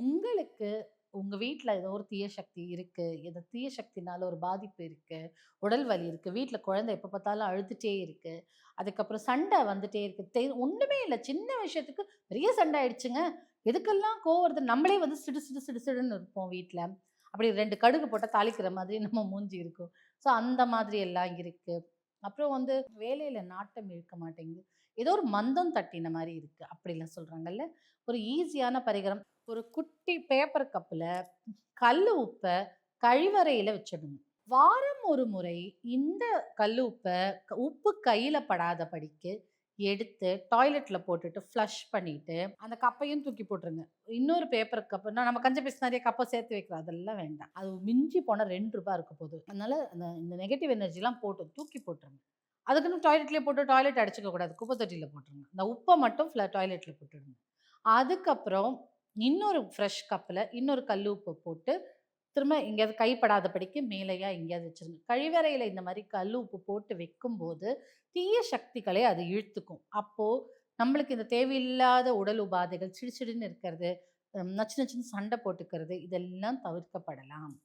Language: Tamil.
உங்களுக்கு உங்கள் வீட்டில் ஏதோ ஒரு தீய சக்தி இருக்குது ஏதோ தீய சக்தினால ஒரு பாதிப்பு இருக்குது உடல் வலி இருக்குது வீட்டில் குழந்தை எப்போ பார்த்தாலும் அழுதுகிட்டே இருக்குது அதுக்கப்புறம் சண்டை வந்துட்டே இருக்குது தெ ஒன்றுமே இல்லை. சின்ன விஷயத்துக்கு பெரிய சண்டை ஆயிடுச்சுங்க. எதுக்கெல்லாம் கோவறது? நம்மளே வந்து சிடு சிடு சிடு சிடுன்னு இருப்போம் வீட்டில் அப்படி ரெண்டு கடுகு போட்டால் தாளிக்கிற மாதிரி நம்ம மூஞ்சி இருக்கும். ஸோ அந்த மாதிரி எல்லாம் இருக்குது அப்புறம் வந்து வேலையில் நாட்டம் இருக்க மாட்டேங்குது. ஏதோ ஒரு மந்தம் தட்டின மாதிரி இருக்குது அப்படிலாம் சொல்கிறாங்கல்ல ஒரு ஈஸியான பரிகாரம். ஒரு குட்டி பேப்பர் கப்பில் கல் உப்பை கழிவறையில் வச்சிடணும். வாரம் ஒரு முறை இந்த கல் உப்பை க உப்பு படாத படாதபடிக்கு எடுத்து டாய்லெட்டில் போட்டுட்டு ஃப்ளஷ் பண்ணிட்டு, அந்த கப்பையும் தூக்கி போட்டுருங்க. இன்னொரு பேப்பர் கப் நம்ம கஞ்ச பீஸ் நிறைய கப்பை சேர்த்து வைக்கிறோம். அதெல்லாம் வேண்டாம். அது மிஞ்சி போனால் ரெண்டு ரூபாய் இருக்க போகுது. அதனால் அந்த இந்த நெகட்டிவ் எனர்ஜிலாம் போட்டு தூக்கி போட்டுருங்க. அதுக்குன்னு டாய்லெட்லேயே போட்டு டாய்லெட் அடிச்சுக்க கூடாது. குப்பை தொட்டியில் போட்டுருங்க. இந்த உப்பை மட்டும் ஃப்ள டாய்லெட்டில் போட்டுடுங்க. அதுக்கப்புறம் இன்னொரு ஃப்ரெஷ் கப்பில் இன்னொரு கல் உப்பு போட்டு, திரும்ப எங்கேயாவது கைப்படாதபடிக்கு மேலேயா எங்கேயாவது வச்சுருங்க. கழிவறையில் இந்த மாதிரி கல் உப்பு போட்டு வைக்கும்போது, தீய சக்திகளை அது இழுத்துக்கும். அப்போது நம்மளுக்கு இந்த தேவையில்லாத உடல் உபாதைகள், சிடுச்சிடுன்னு இருக்கிறது, நச்சு நச்சுன்னு சண்டை போட்டுக்கிறது, இதெல்லாம் தவிர்க்கப்படலாம்.